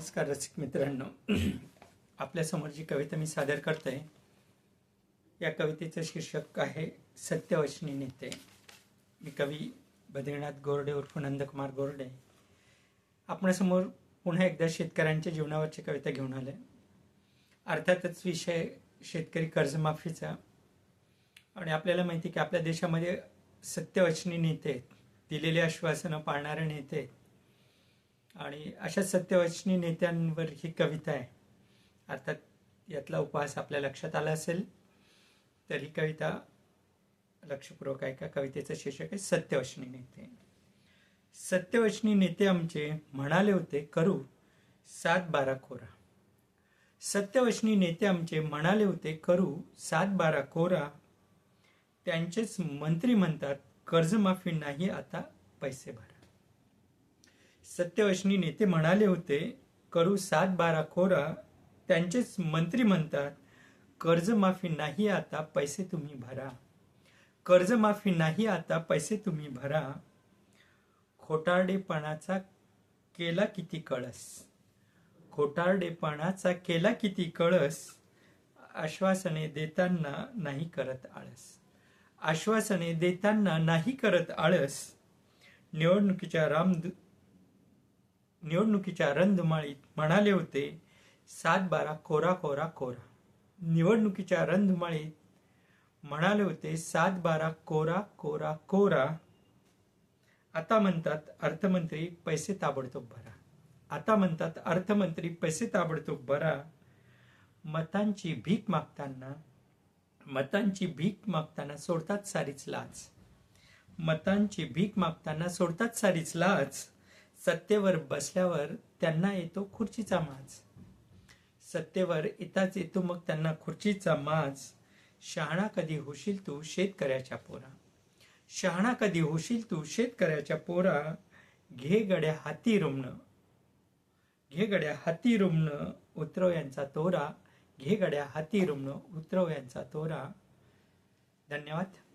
नमस्कार रसिक मित्रांनो. आपल्यासमोर जी कविता मी सादर करते या कवितेचं शीर्षक आहे सत्यवचनी नेते. मी कवी बद्रीनाथ गोरडे उर्फ नंदकुमार गोरडे. आपणासमोर पुन्हा एकदा शेतकऱ्यांच्या जीवनावरची कविता घेऊन आले अर्थातच विषय शेतकरी कर्जमाफीचा. आणि आपल्याला माहिती आहे की आपल्या देशामध्ये सत्यवचनी नेते दिलेले दिलेली आश्वासनं पाळणारे नेते आहेत. आणि अशा सत्यवचनी नेत्यांवर ही कविता आहे. अर्थात यातला उपहास आपल्या लक्षात आला असेल तर ही कविता लक्षपूर्वक आहे का कवितेचं शीर्षक आहे सत्यवचनी नेते. सत्यवचनी नेते आमचे म्हणाले होते करू सात बारा कोरा. सत्यवचनी नेते आमचे म्हणाले होते करू सात बारा कोरा. त्यांचेच मंत्री म्हणतात कर्जमाफी नाही आता पैसे भरा. सत्यवशनी नेते म्हणाले होते करू सात बारा खोरा. त्यांचेच मंत्री म्हणतात कर्जमाफी नाही आता पैसे तुम्ही भरा. कर्जमाफी नाही आता पैसे तुम्ही भरा. खोटारडेपणाचा केला किती कळस. खोटारडेपणाचा केला किती कळस. आश्वासने देताना नाही करत आळस. आश्वासने देताना नाही करत आळस. निवडणुकीच्या रामदू निवडणुकीच्या रणधुमाळीत म्हणाले होते सात बारा कोरा कोरा कोरा. निवडणुकीच्या रणधुमाळीत म्हणाले होते सात बारा कोरा कोरा कोरा. आता म्हणतात अर्थमंत्री पैसे ताबडतोब भरा. आता म्हणतात अर्थमंत्री पैसे ताबडतोब भरा. मतांची भीक मागताना मतांची भीक मागताना सोडतात सारीच लाच. मतांची भीक मागताना सोडतात सारीच लाच. सत्तेवर बसल्यावर त्यांना येतो खुर्चीचा माज. सत्तेवर येताच येतो मग त्यांना खुर्चीचा माज. शहाणा कधी होशील तू शेतकऱ्याच्या पोरा. शहाणा कधी होशील तू शेतकऱ्याच्या पोरा. घे गड्या हाती रुमणं. घे गड्या हाती रुमणं उतरव यांचा तोरा. घे गड्या हाती रुमणं उतरव यांचा तोरा. धन्यवाद.